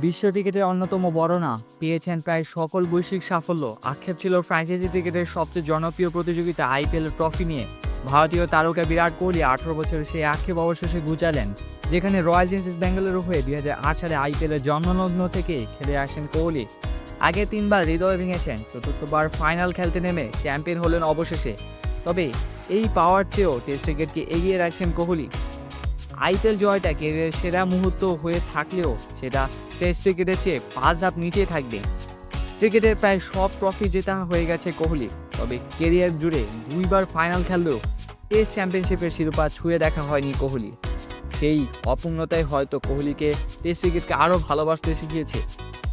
বিশ্ব ক্রিকেটের অন্যতম বড় না পেয়েছেন প্রায় সকল বৈশ্বিক সাফল্য। আক্ষেপ ছিল ফ্র্যাঞ্চাইজি ক্রিকেটের সবচেয়ে জনপ্রিয় প্রতিযোগিতা আইপিএল ট্রফি নিয়ে। ভারতীয় তারকা বিরাট কোহলি আঠারো বছরের সেই আক্ষেপ অবশেষে গুচালেন যেখানে রয়্যাল চ্যালেঞ্জার্স ব্যাঙ্গালোর হয়ে দুই হাজার আট সালে আইপিএলের জন্মলগ্ন থেকে খেলে আসেন কোহলি। আগে তিনবার হৃদয় ভেঙেছেন, চতুর্থবার ফাইনাল খেলতে নেমে চ্যাম্পিয়ন হলেন অবশেষে। তবে এই পাওয়ার চেয়েও টেস্ট ক্রিকেটকে এগিয়ে রাখছেন কোহলি। আইপিএল জয়টা কেরিয়ারের সেরা মুহূর্ত হয়ে থাকলেও সেটা টেস্ট ক্রিকেটের চেয়ে পাঁচ ধাপ নিচে থাকবে। ক্রিকেটের প্রায় সব ট্রফি জেতা হয়ে গেছে কোহলি, তবে কেরিয়ার জুড়ে দুইবার ফাইনাল খেললেও টেস্ট চ্যাম্পিয়নশিপের শিরোপা ছুঁয়ে দেখা হয়নি কোহলি। সেই অপূর্ণতাই হয়তো কোহলিকে টেস্ট ক্রিকেটকে আরও ভালোবাসতে শিখিয়েছে।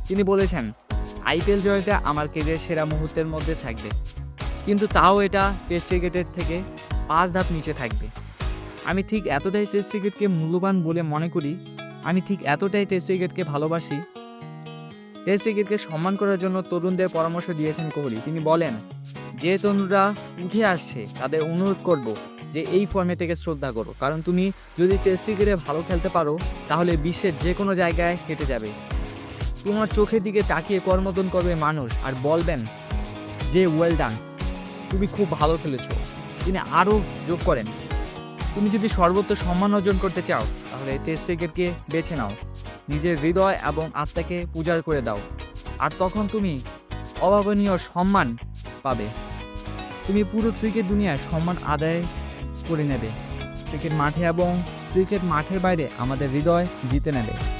তিনি বলেছেন, আইপিএল জয়টা আমার কেরিয়ার সেরা মুহূর্তের মধ্যে থাকবে। কিন্তু তাও এটা টেস্ট ক্রিকেটের থেকে পাঁচ ধাপ নিচে থাকবে। আমি ঠিক এতটাই টেস্ট ক্রিকেটকে মূল্যবান বলে মনে করি, আমি ঠিক এতটাই টেস্ট ক্রিকেটকে ভালোবাসি। টেস্ট ক্রিকেটকে সম্মান করার জন্য তরুণদের পরামর্শ দিয়েছেন কোহলি। তিনি বলেন, যে তরুণরা উঠে আসছে, তাদের অনুরোধ করব যে এই ফর্মেটকে শ্রদ্ধা করো। কারণ তুমি যদি টেস্ট ক্রিকেটে ভালো খেলতে পারো, তাহলে বিশ্বের যে কোনো জায়গায় হেঁটে যাবে। তোমার চোখের দিকে তাকিয়ে কর্মদন করবে মানুষ, আর বলবেন যে ওয়েল ডান তুমি খুব ভালো খেলেছো। তিনি আরও যোগ করেন তুমি যদি সর্বোচ্চ সম্মান অর্জন করতে চাও, তাহলে টেস্ট ক্রিকেটকে বেছে নাও। নিজের হৃদয় এবং আত্মাকে পূজার করে দাও। আর তখন তুমি অভাবনীয় সম্মান পাবে। তুমি পুরো ক্রিকেট দুনিয়ায় সম্মান আদায় করে নেবে। ক্রিকেট মাঠে এবং ক্রিকেট মাঠের বাইরে আমাদের হৃদয় জিতে নেবে।